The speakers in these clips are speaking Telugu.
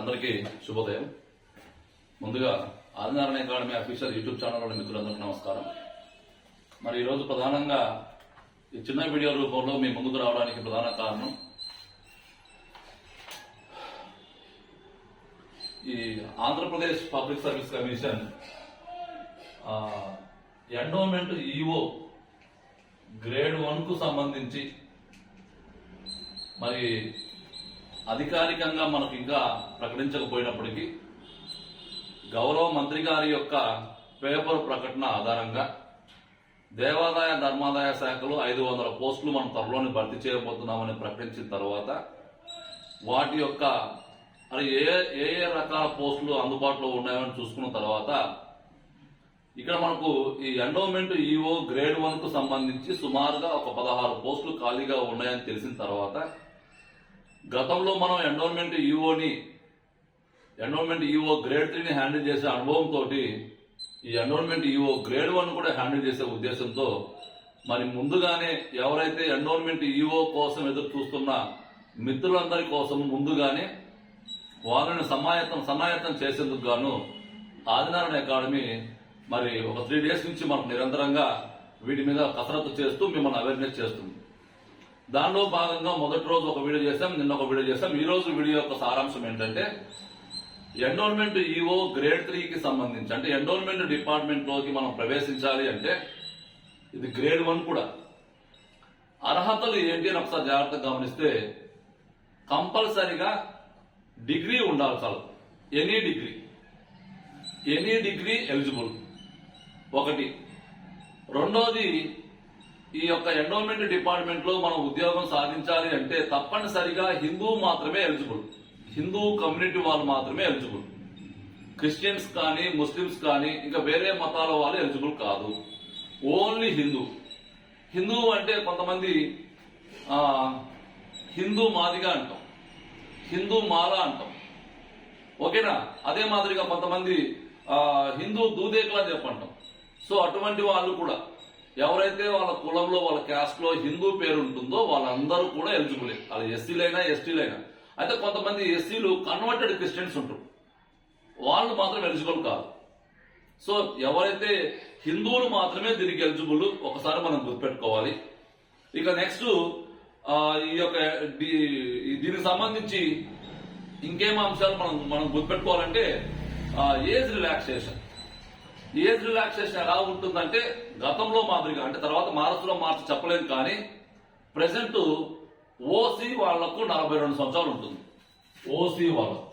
అందరికీ శుభోదయం. ముందుగా ఆదినారాయణ అకాడమీ అఫీషియల్ యూట్యూబ్ ఛానల్లోని మిత్రులందరికీ నమస్కారం. మరి ఈరోజు ప్రధానంగా ఈ చిన్న వీడియో రూపంలో మీ ముందుకు రావడానికి ప్రధాన కారణం ఈ Andhra Pradesh public service commission endowment EO grade వన్కు సంబంధించి మరి అధికారికంగా మనకు ఇంకా ప్రకటించకపోయినప్పటికీ గౌరవ మంత్రి గారి యొక్క పేపర్ ప్రకటన ఆధారంగా దేవాదాయ ధర్మాదాయ శాఖలో ఐదు వందల పోస్టులు మనం త్వరలోనే భర్తీ చేయబోతున్నామని ప్రకటించిన తర్వాత వాటి యొక్క అది ఏ ఏ ఏ రకాల పోస్టులు అందుబాటులో ఉన్నాయని చూసుకున్న తర్వాత ఇక్కడ మనకు ఈ ఎండోమెంట్ ఈఓ గ్రేడ్ వన్కు సంబంధించి సుమారుగా ఒక పదహారు పోస్టులు ఖాళీగా ఉన్నాయని తెలిసిన తర్వాత గతంలో మనం ఎండోమెంట్ ఈఓని ఎండోన్మెంట్ ఈఓ గ్రేడ్ త్రీని హ్యాండిల్ చేసే అనుభవంతో ఈ ఎండోమెంట్ ఈఓ గ్రేడ్ వన్ కూడా హ్యాండిల్ చేసే ఉద్దేశంతో మరి ముందుగానే ఎవరైతే ఎండోన్మెంట్ ఈఓ కోసం ఎదురు చూస్తున్న మిత్రులందరి కోసం ముందుగానే వాళ్ళని సమాయత్తం సన్నాయత్తం చేసేందుకు గాను ఆదినారాయణ అకాడమీ మరి ఒక త్రీ డేస్ నుంచి మనకు నిరంతరంగా వీటి మీద కసరత్తు చేస్తూ మిమ్మల్ని అవేర్నెస్ చేస్తుంది. దానిలో భాగంగా మొదటి రోజు ఒక వీడియో చేశాం నిన్న ఒక వీడియో చేశాం. ఈ రోజు వీడియో యొక్క సారాంశం ఏంటంటే ఎండోన్మెంట్ ఈఓ గ్రేడ్ త్రీకి సంబంధించి అంటే ఎండోన్మెంట్ డిపార్ట్మెంట్లోకి మనం ప్రవేశించాలి అంటే ఇది గ్రేడ్ వన్ కూడా. అర్హతలు ఏంటి అని ఒకసారి జాగ్రత్తగా గమనిస్తే కంపల్సరిగా డిగ్రీ ఉండాలి చాలు. Any degree any degree eligible ఒకటి. రెండోది ఈ యొక్క ఎండోమెంట్ డిపార్ట్మెంట్లో మనం ఉద్యోగం సాధించాలి అంటే తప్పనిసరిగా హిందూ మాత్రమే ఎలిజిబుల్ హిందూ కమ్యూనిటీ వాళ్ళు మాత్రమే ఎలిజిబుల్ క్రిస్టియన్స్ కానీ ముస్లిమ్స్ కానీ ఇంకా వేరే మతాల వాళ్ళు ఎలిజిబుల్ కాదు. ఓన్లీ హిందూ. హిందూ అంటే కొంతమంది హిందూ మాదిగా అంటాం. హిందూ మాల అంటాం. ఓకేనా? అదే మాదిరిగా కొంతమంది హిందూ దూదేకులు అని చెప్పంటాం. సో అటువంటి వాళ్ళు కూడా ఎవరైతే వాళ్ళ కులంలో వాళ్ళ క్యాస్ట్లో హిందూ పేరు ఉంటుందో వాళ్ళందరూ కూడా ఎలిజిబులే. అది ఎస్సీలైనా ఎస్టీలైనా. అయితే కొంతమంది ఎస్సీలు కన్వర్టెడ్ క్రిస్టియన్స్ ఉంటారు. వాళ్ళు మాత్రం ఎలిజిబుల్ కాదు. సో ఎవరైతే హిందువులు మాత్రమే దీనికి ఎలిజిబుల్ ఒకసారి మనం గుర్తుపెట్టుకోవాలి. ఇక నెక్స్ట్ ఈ యొక్క దీనికి సంబంధించి ఇంకేం అంశాలు మనం మనం గుర్తుపెట్టుకోవాలంటే ఏజ్ రిలాక్సేషన్. ఏజ్ రిలాక్సేషన్ ఎలా ఉంటుందంటే గతంలో మాదిరిగా అంటే తర్వాత మార్చులో మార్చి చెప్పలేదు కానీ ప్రజెంట్ ఓసీ వాళ్ళకు నలభై రెండు సంవత్సరాలు ఉంటుంది. ఓసీ వాళ్ళకు.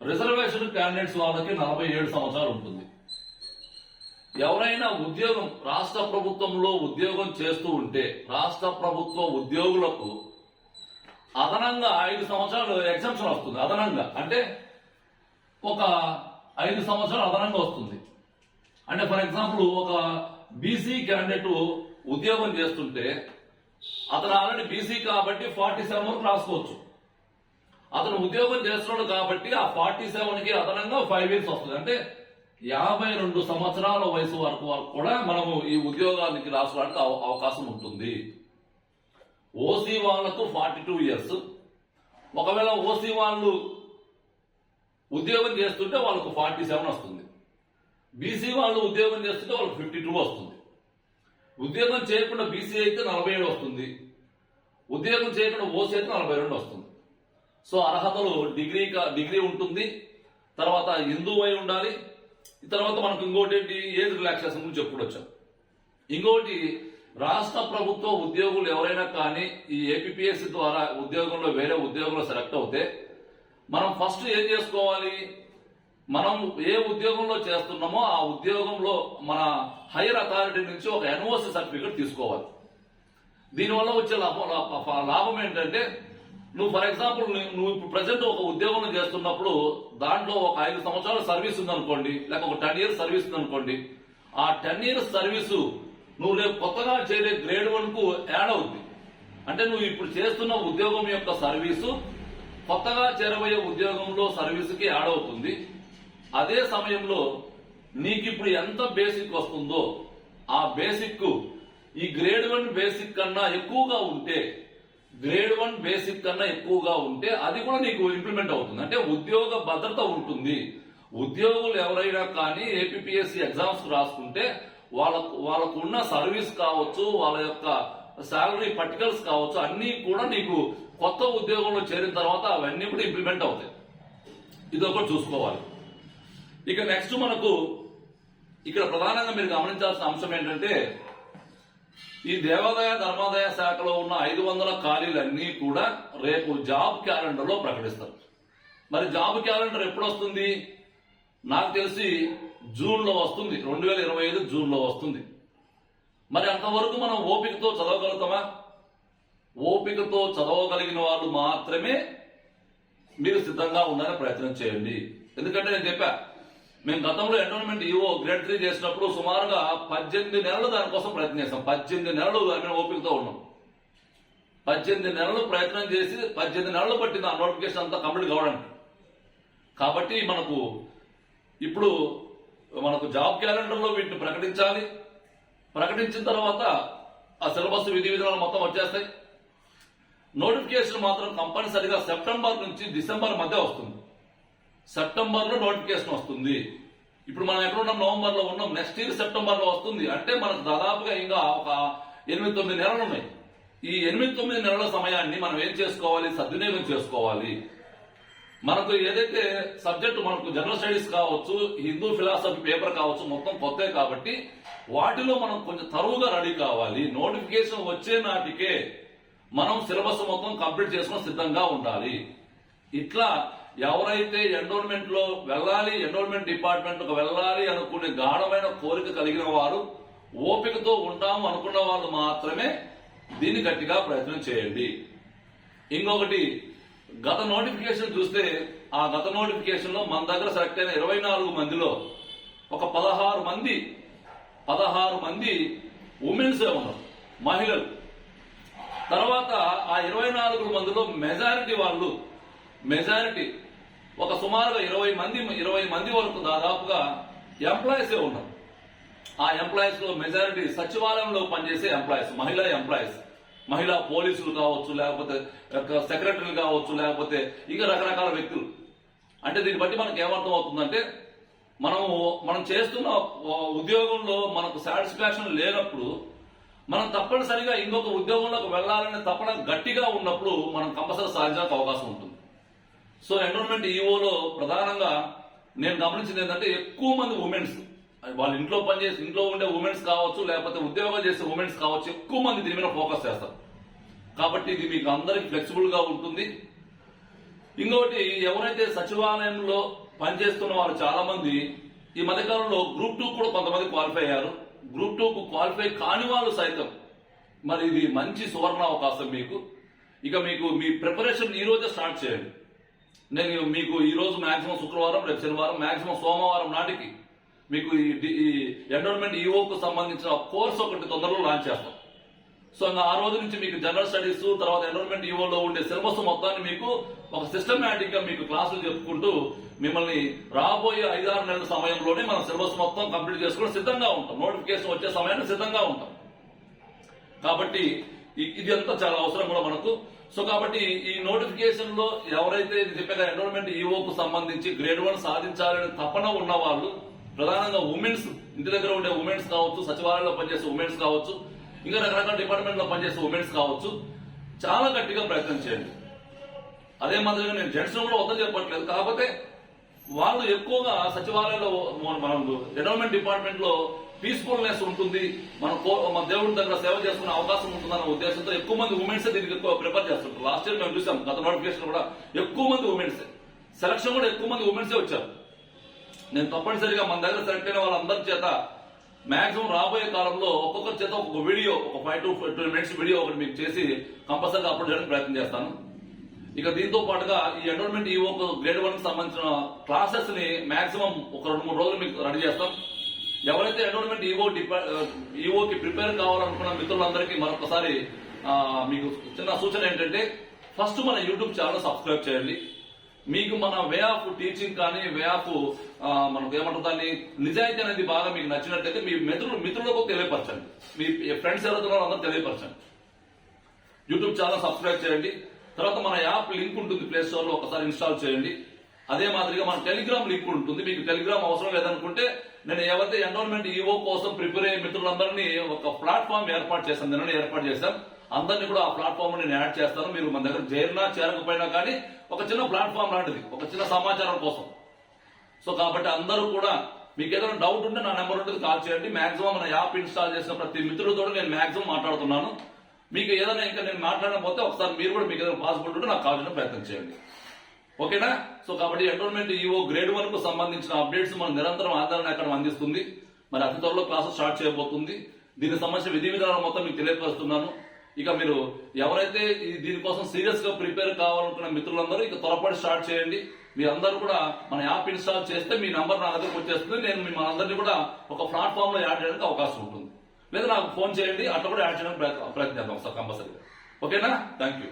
రిజర్వేషన్ క్యాండిడేట్స్ వాళ్ళకి నలభై ఏడు సంవత్సరాలు ఉంటుంది. ఎవరైనా ఉద్యోగం రాష్ట్ర ప్రభుత్వంలో ఉద్యోగం చేస్తూ ఉంటే రాష్ట్ర ప్రభుత్వ ఉద్యోగులకు అదనంగా ఐదు సంవత్సరాలు ఎగ్జామ్షన్ వస్తుంది అదనంగా. అంటే ఒక ఐదు సంవత్సరాలు అదనంగా వస్తుంది. అంటే ఫర్ ఎగ్జాంపుల్ ఒక బీసీ క్యాండిడేట్ ఉద్యోగం చేస్తుంటే అతను ఆల్రెడీ బీసీ కాబట్టి ఫార్టీ సెవెన్ వరకు రాసుకోవచ్చు. అతను ఉద్యోగం చేస్తున్నాడు కాబట్టి ఆ ఫార్టీ సెవెన్కి అదనంగా ఫైవ్ ఇయర్స్ వస్తుంది. అంటే యాభై రెండు సంవత్సరాల వయసు వరకు వరకు కూడా మనము ఈ ఉద్యోగానికి రాసుకోవడానికి అవ- అవకాశం ఉంటుంది. ఓసీ వాళ్ళకు ఫార్టీ టూ ఇయర్స్. ఒకవేళ ఓసీ వాళ్ళు ఉద్యోగం చేస్తుంటే వాళ్ళకు ఫార్టీ సెవెన్ వస్తుంది. బీసీ వాళ్ళు ఉద్యోగం చేస్తుంటే వాళ్ళకి ఫిఫ్టీ టూ వస్తుంది. ఉద్యోగం చేయకుండా బీసీ అయితే నలభై ఏడు వస్తుంది. ఉద్యోగం చేయకుండా ఓసీ అయితే నలభై రెండు వస్తుంది. సో అర్హతలు డిగ్రీ కా- డిగ్రీ ఉంటుంది. తర్వాత హిందూ అయి ఉండాలి. తర్వాత మనకు ఇంకోటి ఏంటి ఏజ్ రిలాక్సేషన్ గురించి చెప్పుకోవచ్చు. ఇంకోటి రాష్ట్ర ప్రభుత్వ ఉద్యోగులు ఎవరైనా కానీ ఈ ఏపీఎస్సి ద్వారా ఉద్యోగంలో వేరే ఉద్యోగంలో సెలెక్ట్ అవుతే మనం ఫస్ట్ ఏం చేసుకోవాలి? మనం ఏ ఉద్యోగంలో చేస్తున్నామో ఆ ఉద్యోగంలో మన హైయర్ అథారిటీ నుంచి ఒక ఎన్ఓసి సర్టిఫికేట్ తీసుకోవాలి. దీనివల్ల వచ్చే లాభం లా- లాభం ఏంటంటే నువ్వు ఫర్ ఎగ్జాంపుల్ నువ్వు ఇప్పుడు ప్రజెంట్ ఒక ఉద్యోగం చేస్తున్నప్పుడు దాంట్లో ఒక ఐదు సంవత్సరాల సర్వీస్ ఉందనుకోండి లేక ఒక టెన్ ఇయర్స్ సర్వీస్ ఉందనుకోండి ఆ టెన్ ఇయర్స్ సర్వీసు నువ్వు రేపు కొత్తగా చేరే గ్రేడ్ వన్కు యాడ్ అవుద్ది. అంటే నువ్వు ఇప్పుడు చేస్తున్న ఉద్యోగం యొక్క సర్వీసు కొత్తగా చేరబోయే ఉద్యోగంలో సర్వీసుకి యాడ్ అవుతుంది. అదే సమయంలో నీకు ఇప్పుడు ఎంత బేసిక్ వస్తుందో ఆ బేసిక్ ఈ గ్రేడ్ వన్ బేసిక్ కన్నా ఎక్కువగా ఉంటే గ్రేడ్ వన్ బేసిక్ కన్నా ఎక్కువగా ఉంటే అది కూడా నీకు ఇంప్లిమెంట్ అవుతుంది. అంటే ఉద్యోగ భద్రత ఉంటుంది. ఉద్యోగులు ఎవరైనా కానీ ఏపీఎస్సి ఎగ్జామ్స్ రాసుకుంటే వాళ్ళకు వాళ్ళకు ఉన్న సర్వీస్ కావచ్చు వాళ్ళ యొక్క శాలరీ పర్టికల్స్ కావచ్చు అన్ని కూడా నీకు కొత్త ఉద్యోగంలో చేరిన తర్వాత అవన్నీ కూడా ఇంప్లిమెంట్ అవుతాయి. ఇది ఒకటి చూసుకోవాలి. ఇక నెక్స్ట్ మనకు ఇక్కడ ప్రధానంగా మీరు గమనించాల్సిన అంశం ఏంటంటే ఈ దేవాదాయ ధర్మాదాయ శాఖలో ఉన్న ఐదు వందల ఖాళీలన్నీ కూడా రేపు జాబ్ క్యాలెండర్లో ప్రకటిస్తారు. మరి జాబ్ క్యాలెండర్ ఎప్పుడు వస్తుంది నాకు తెలిసి జూన్లో వస్తుంది. రెండు వేల ఇరవై ఐదు జూన్లో వస్తుంది. మరి అంతవరకు మనం ఓపికతో చదవగలుగుతామా? ఓపికతో చదవగలిగిన వాళ్ళు మాత్రమే మీరు సిద్ధంగా ఉండాలని ప్రయత్నం చేయండి. ఎందుకంటే నేను చెప్పా మేము గతంలో ఎన్రోల్మెంట్ ఈవో గ్రేడ్ త్రీ చేసినప్పుడు సుమారుగా పద్దెనిమిది నెలలు దానికోసం ప్రయత్నం చేసాం పద్దెనిమిది నెలలు దాని ఓపికతో ఉన్నాం. పద్దెనిమిది నెలలు ప్రయత్నం చేసి పద్దెనిమిది నెలలు పట్టింది ఆ నోటిఫికేషన్ అంతా కంప్లీట్ కావడానికి. కాబట్టి మనకు ఇప్పుడు మనకు జాబ్ క్యాలెండర్లో వీటిని ప్రకటించాలి. ప్రకటించిన తర్వాత ఆ సిలబస్ విధి విధానాలు మొత్తం వచ్చేస్తాయి. నోటిఫికేషన్ మాత్రం కంపల్సరిగా సెప్టెంబర్ నుంచి డిసెంబర్ మధ్య వస్తుంది. సెప్టెంబర్లో నోటిఫికేషన్ వస్తుంది. ఇప్పుడు మనం ఎక్కడ ఉన్నాం? నవంబర్లో ఉన్నాం. నెక్స్ట్ ఇయర్ సెప్టెంబర్లో వస్తుంది. అంటే మనకు దాదాపుగా ఇంకా ఒక ఎనిమిది తొమ్మిది నెలలు ఉన్నాయి. ఈ ఎనిమిది తొమ్మిది నెలల సమయాన్ని మనం ఏం చేసుకోవాలి? సద్వినియోగం చేసుకోవాలి. మనకు ఏదైతే సబ్జెక్టు మనకు జనరల్ స్టడీస్ కావచ్చు హిందూ ఫిలాసఫీ పేపర్ కావచ్చు మొత్తం కొత్తే కాబట్టి వాటిలో మనం కొంచెం తరువుగా రెడీ కావాలి. నోటిఫికేషన్ వచ్చే నాటికే మనం సిలబస్ మొత్తం కంప్లీట్ చేసుకుని సిద్ధంగా ఉండాలి. ఇట్లా ఎవరైతే ఎన్రోల్మెంట్లో వెళ్ళాలి ఎన్రోల్మెంట్ డిపార్ట్మెంట్కు వెళ్ళాలి అనుకునే గాఢమైన కోరిక కలిగిన వారు ఓపికతో ఉంటాము అనుకున్న వాళ్ళు మాత్రమే దీన్ని గట్టిగా ప్రయత్నం చేయండి. ఇంకొకటి గత నోటిఫికేషన్ చూస్తే ఆ గత నోటిఫికేషన్లో మన దగ్గర సెలెక్ట్ అయిన ఇరవై నాలుగు మందిలో ఒక పదహారు మంది పదహారు మంది ఉమెన్స్ ఉన్నారు? మహిళలు. తర్వాత ఆ ఇరవై నాలుగు మందిలో మెజారిటీ వాళ్ళు మెజారిటీ ఒక సుమారుగా ఇరవై మంది ఇరవై మంది వరకు దాదాపుగా ఎంప్లాయీస్ ఉన్నారు? ఆ ఎంప్లాయీస్లో మెజారిటీ సచివాలయంలో పనిచేసే ఎంప్లాయీస్ మహిళా ఎంప్లాయీస్. మహిళా పోలీసులు కావచ్చు లేకపోతే సెక్రటరీలు కావచ్చు లేకపోతే ఇంకా రకరకాల వ్యక్తులు. అంటే దీన్ని బట్టి మనకు ఏమర్థం అవుతుందంటే మనము మనం చేస్తున్న ఉద్యోగంలో మనకు సాటిస్ఫాక్షన్ లేనప్పుడు మనం తప్పనిసరిగా ఇంకొక ఉద్యోగంలోకి వెళ్ళాలనే తప్పన గట్టిగా ఉన్నప్పుడు మనం కంపల్సరీ సాధించడానికి అవకాశం ఉంటుంది. సో ఎన్విరాన్మెంట్ ఈఓలో ప్రధానంగా నేను గమనించింది ఏంటంటే ఎక్కువ మంది ఉమెన్స్ వాళ్ళ ఇంట్లో పనిచేసి ఇంట్లో ఉండే ఉమెన్స్ కావచ్చు లేకపోతే ఉద్యోగం చేసే ఉమెన్స్ కావచ్చు ఎక్కువ మంది దీని మీద ఫోకస్ చేస్తారు. కాబట్టి ఇది మీకు అందరికి ఫ్లెక్సిబుల్గా ఉంటుంది. ఇంకొకటి ఎవరైతే సచివాలయంలో పనిచేస్తున్న వారు చాలా మంది ఈ మధ్యకాలంలో గ్రూప్ టూ కూడా కొంతమంది క్వాలిఫై అయ్యారు. గ్రూప్ టూ క్వాలిఫై కాని వాళ్ళు సైతం మరి ఇది మంచి సువర్ణ అవకాశం మీకు. ఇక మీకు మీ ప్రిపరేషన్ ఈ రోజే స్టార్ట్ చేయండి. నేను మీకు ఈ రోజు మాక్సిమం శుక్రవారం రేపు శనివారం మాక్సిమం సోమవారం నాటికి మీకు ఈ డి- ఈ ఈఓకు సంబంధించిన కోర్స్ ఒకటి తొందరలో లాంచ్ చేస్తాం. సో ఆ రోజు నుంచి మీకు జనరల్ స్టడీస్ తర్వాత ఎన్రోల్మెంట్ ఈఓలో ఉండే సిలబస్ మొత్తాన్ని మీకు ఒక సిస్టమేటిక్గా మీకు క్లాసులు చెప్పుకుంటూ మిమ్మల్ని రాబోయే ఐదారు నెలల సమయంలోనే మనం సిలబస్ మొత్తం కంప్లీట్ చేసుకుని సిద్ధంగా ఉంటాం. నోటిఫికేషన్ వచ్చే సమయాన్ని సిద్ధంగా ఉంటాం. కాబట్టి ఇది అంతా చాలా అవసరం కూడా మనకు. సో కాబట్టి ఈ నోటిఫికేషన్లో ఎవరైతే చెప్పిన చెప్పాక ఎన్రోల్మెంట్ ఈఓకు సంబంధించి గ్రేడ్ వన్ సాధించాలని తపన ఉన్న వాళ్ళు ప్రధానంగా ఉమెన్స్ ఇంటి దగ్గర ఉండే ఉమెన్స్ కావచ్చు సచివాలయంలో పనిచేసే ఉమెన్స్ కావచ్చు ఇంకా రకరకాల డిపార్ట్మెంట్లో పనిచేసే ఉమెన్స్ కావచ్చు చాలా గట్టిగా ప్రయత్నం చేయండి. అదే మాదిరిగా నేను జెంట్స్ కూడా వద్ద చెప్పట్లేదు. కాకపోతే వాళ్ళు ఎక్కువగా సచివాలయంలో మనం ఎన్విరాన్మెంట్ డిపార్ట్మెంట్లో పీస్ఫుల్నెస్ ఉంటుంది మన మన దేవుడి దగ్గర సేవ చేసుకునే అవకాశం ఉంటుందన్న ఉద్దేశంతో ఎక్కువ మంది ఉమెన్స్ దీనికి ఎక్కువ ప్రిపేర్ చేస్తుంటారు. లాస్ట్ ఇయర్ మేము చూసాం గత నోటిఫికేషన్ కూడా ఎక్కువ మంది ఉమెన్స్ సెలక్షన్ కూడా ఎక్కువ మంది ఉమెన్సే వచ్చారు. నేను తప్పనిసరిగా మన దగ్గర సెలెక్ట్ అయిన వాళ్ళందరి చేత మాక్సిమం రాబోయే కాలంలో ఒక్కొక్కరి చేత ఒక వీడియో ఒక five to twenty minutes video ఒకటి మీకు చేసి కంపల్సరీగా అప్లోడ్ చేయడానికి ప్రయత్నం చేస్తాను. ఇక దీంతో పాటుగా ఈ అడ్వర్మెంట్ ఈ ఒక గ్రేడ్ వన్కి సంబంధించిన క్లాసెస్ని మాక్సిమం ఒక రెండు మూడు రోజులు మీకు రెడీ చేస్తాం. ఎవరైతే ఎండోన్మెంట్ ఈఓ ఈఓకి ప్రిపేర్ కావాలనుకున్న మిత్రులందరికీ మరొకసారి మీకు చిన్న సూచన ఏంటంటే ఫస్ట్ మన యూట్యూబ్ ఛానల్ సబ్స్క్రైబ్ చేయండి. మీకు మన వే ఆఫ్ టీచింగ్ కానీ వే ఆఫ్ మనకు ఏమంటారు దాన్ని నిజాయితీ అనేది బాగా మీకు నచ్చినట్లయితే మీ మిత్రులు మిత్రులకు తెలియపరచండి. మీ ఫ్రెండ్స్ ఎవరైతే ఉన్నారో అందరూ తెలియపరచండి. యూట్యూబ్ ఛానల్ సబ్స్క్రైబ్ చేయండి. తర్వాత మన యాప్ లింక్ ఉంటుంది ప్లే స్టోర్లో ఒకసారి ఇన్స్టాల్ చేయండి. అదే మాదిరిగా మన టెలిగ్రామ్ లింక్ ఉంటుంది. మీకు టెలిగ్రామ్ అవసరం లేదనుకుంటే నేను ఎవరైతే ఎన్రోల్మెంట్ ఈఓ కోసం ప్రిపేర్ అయ్యే మిత్రులందరినీ ఒక ప్లాట్ఫామ్ ఏర్పాటు చేశాను. నిన్న ఏర్పాటు చేశాను అందరినీ కూడా ఆ ప్లాట్ఫామ్ నేను యాడ్ చేస్తాను. మీరు మన దగ్గర చేరినా చేరకపోయినా కానీ ఒక చిన్న ప్లాట్ఫామ్ లాంటిది ఒక చిన్న సమాచారం కోసం. సో కాబట్టి అందరూ కూడా మీకు ఏదైనా డౌట్ ఉంటే నా నెంబర్ ఉంటుంది కాల్ చేయండి. మాక్సిమం మన యాప్ ఇన్స్టాల్ చేసిన ప్రతి మిత్రులతో నేను మాక్సిమం మాట్లాడుతున్నాను. మీకు ఏదైనా ఇంకా నేను మాట్లాడకపోతే ఒకసారి మీరు కూడా మీకు ఏదైనా పాసిబుల్ ఉంటే నాకు కాల్ చేయడం ప్రయత్నం చేయండి. ఓకేనా? సో కాబట్టి ఎంటోన్మెంట్ ఈఓ గ్రేడ్ వన్కు సంబంధించిన అప్డేట్స్ మనం నిరంతరం ఆధారణ అక్కడ అందిస్తుంది? మరి అతి త్వరలో క్లాసెస్ స్టార్ట్ చేయబోతుంది. దీనికి సంబంధించిన విధి విధానాలు మొత్తం మీకు తెలియపరుస్తున్నాను. ఇక మీరు ఎవరైతే దీనికోసం సీరియస్గా ప్రిపేర్ కావాలనుకున్న మిత్రులందరూ ఇక త్వరపడి స్టార్ట్ చేయండి. మీరందరూ కూడా మన యాప్ ఇన్స్టాల్ చేస్తే మీ నంబర్ నా దగ్గరకు వచ్చేస్తుంది. నేను మిమ్మల్ని అందరినీ కూడా ఒక ప్లాట్ఫామ్లో యాడ్ చేయడానికి అవకాశం ఉంటుంది. లేదా నాకు ఫోన్ చేయండి. అట్లా కూడా యాడ్ చేయడానికి ప్రయత్నిద్దాం సార్ కంపల్సరీగా. ఓకేనా? Thank you